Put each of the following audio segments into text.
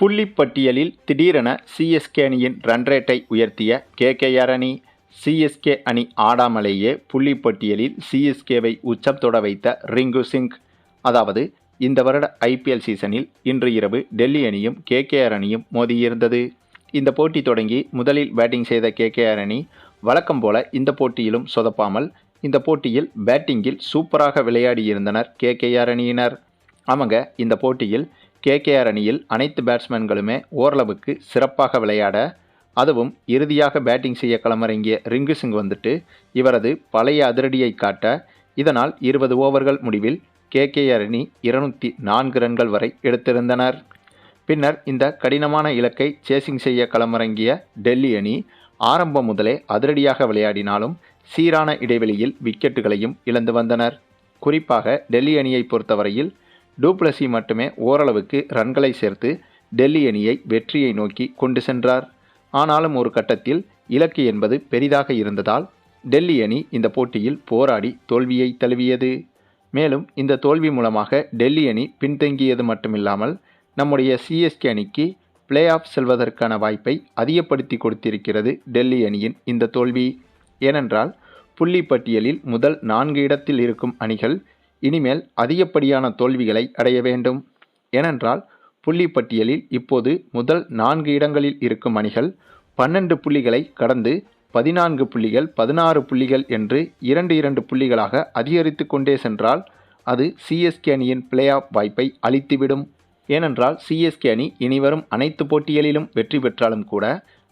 புள்ளிப்பட்டியலில் திடீரென சிஎஸ்கே அணியின் ரன் ரேட்டை உயர்த்திய கேகேஆர் அணி சிஎஸ்கே அணி ஆடாமலேயே புள்ளிப்பட்டியலில் சிஎஸ்கேவை உச்சம் தொட வைத்த ரிங்கு சிங். அதாவது இந்த வருட ஐபிஎல் சீசனில் இன்று இரவு டெல்லி அணியும் கேகேஆர் அணியும் மோதியிருந்தது. இந்த போட்டி தொடங்கி முதலில் பேட்டிங் செய்த கேகேஆர் அணி வழக்கம் போல இந்த போட்டியிலும் சொதப்பாமல் இந்த போட்டியில் பேட்டிங்கில் சூப்பராக விளையாடியிருந்தனர் கேகேஆர் அணியினர். அவங்க இந்த போட்டியில் கேகேஆர் அணியில் அனைத்து பேட்ஸ்மேன்களுமே ஓரளவுக்கு சிறப்பாக விளையாட அதுவும் இறுதியாக பேட்டிங் செய்ய களமிறங்கிய ரிங்கு சிங் வந்துட்டு இவரது பழைய அதிரடியை காட்ட இதனால் இருபது ஓவர்கள் முடிவில் கேகேஆர் அணி இருநூற்றி நான்கு ரன்கள் வரை எடுத்திருந்தனர். பின்னர் இந்த கடினமான இலக்கை சேசிங் செய்ய களமிறங்கிய டெல்லி அணி ஆரம்பம் முதலே அதிரடியாக விளையாடினாலும் சீரான இடைவெளியில் விக்கெட்டுகளையும் இழந்து வந்தனர். குறிப்பாக டெல்லி அணியை பொறுத்தவரையில் டூப்ளசி மட்டுமே ஓரளவுக்கு ரன்களை சேர்த்து டெல்லி அணியை வெற்றியை நோக்கி கொண்டு சென்றார். ஆனாலும் ஒரு கட்டத்தில் இலக்கு என்பது பெரிதாக இருந்ததால் டெல்லி அணி இந்த போட்டியில் போராடி தோல்வியை தழுவியது. மேலும் இந்த தோல்வி மூலமாக டெல்லி அணி பின்தங்கியது மட்டுமில்லாமல் நம்முடைய சிஎஸ்கே அணிக்கு பிளே ஆஃப் செல்வதற்கான வாய்ப்பை அதிகப்படுத்தி கொடுத்திருக்கிறது டெல்லி அணியின் இந்த தோல்வி. ஏனென்றால் புள்ளி பட்டியலில் முதல் நான்கு இடத்தில் இருக்கும் அணிகள் இனிமேல் அதிகப்படியான தோல்விகளை அடைய வேண்டும். ஏனென்றால் புள்ளி பட்டியலில் இப்போது முதல் நான்கு இடங்களில் இருக்கும் அணிகள் பன்னெண்டு புள்ளிகளை கடந்து பதினான்கு புள்ளிகள் பதினாறு புள்ளிகள் என்று இரண்டு இரண்டு புள்ளிகளாக அதிகரித்து கொண்டே சென்றால் அது சிஎஸ்கே அணியின் பிளே ஆஃப் வாய்ப்பை அளித்துவிடும் ஏனென்றால் சிஎஸ்கே அணி இனிவரும் அனைத்து போட்டிகளிலும் வெற்றி பெற்றாலும் கூட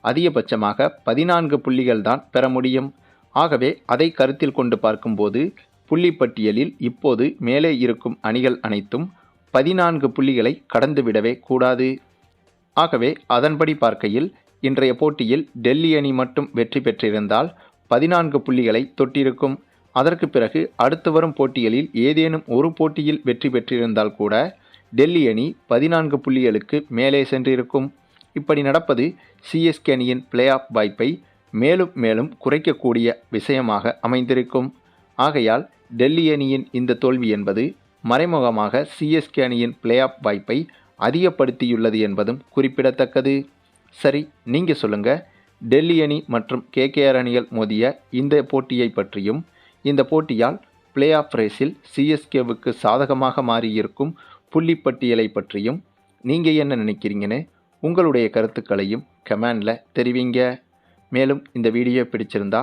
அதிகபட்சமாக பதினான்கு புள்ளிகள் தான் பெற முடியும். ஆகவே அதை கருத்தில் கொண்டு பார்க்கும்போது புள்ளிப்பட்டியலில் இப்போது மேலே இருக்கும் அணிகள் அனைத்தும் பதினான்கு புள்ளிகளை கடந்துவிடவே கூடாது. ஆகவே அதன்படி பார்க்கையில் இன்றைய போட்டியில் டெல்லி அணி மட்டும் வெற்றி பெற்றிருந்தால் பதினான்கு புள்ளிகளை தொட்டிருக்கும். அதற்கு பிறகு அடுத்து வரும் போட்டிகளில் ஏதேனும் ஒரு போட்டியில் வெற்றி பெற்றிருந்தால் கூட டெல்லி அணி பதினான்கு புள்ளிகளுக்கு மேலே சென்றிருக்கும். இப்படி நடப்பது சிஎஸ்கே அணியின் பிளே ஆஃப் வாய்ப்பை மேலும் மேலும் குறைக்கக்கூடிய விஷயமாக அமைந்திருக்கும். ஆகையால் டெல்லி அணியின் இந்த தோல்வி என்பது மறைமுகமாக சிஎஸ்கே அணியின் பிளே ஆஃப் வாய்ப்பை அதிகப்படுத்தியுள்ளது என்பதும் குறிப்பிடத்தக்கது. சரி நீங்கள் சொல்லுங்கள் டெல்லி அணி மற்றும் கேகேஆர் அணிகள் மோதிய இந்த போட்டியை பற்றியும் இந்த போட்டியால் பிளே ஆஃப் ரேஸில் சிஎஸ்கேவுக்கு சாதகமாக மாறியிருக்கும் புள்ளிப்பட்டியலை பற்றியும் நீங்கள் என்ன நினைக்கிறீங்கன்னு உங்களுடைய கருத்துக்களையும் கமெண்டில் தெரிவிங்க. மேலும் இந்த வீடியோ பிடிச்சிருந்தா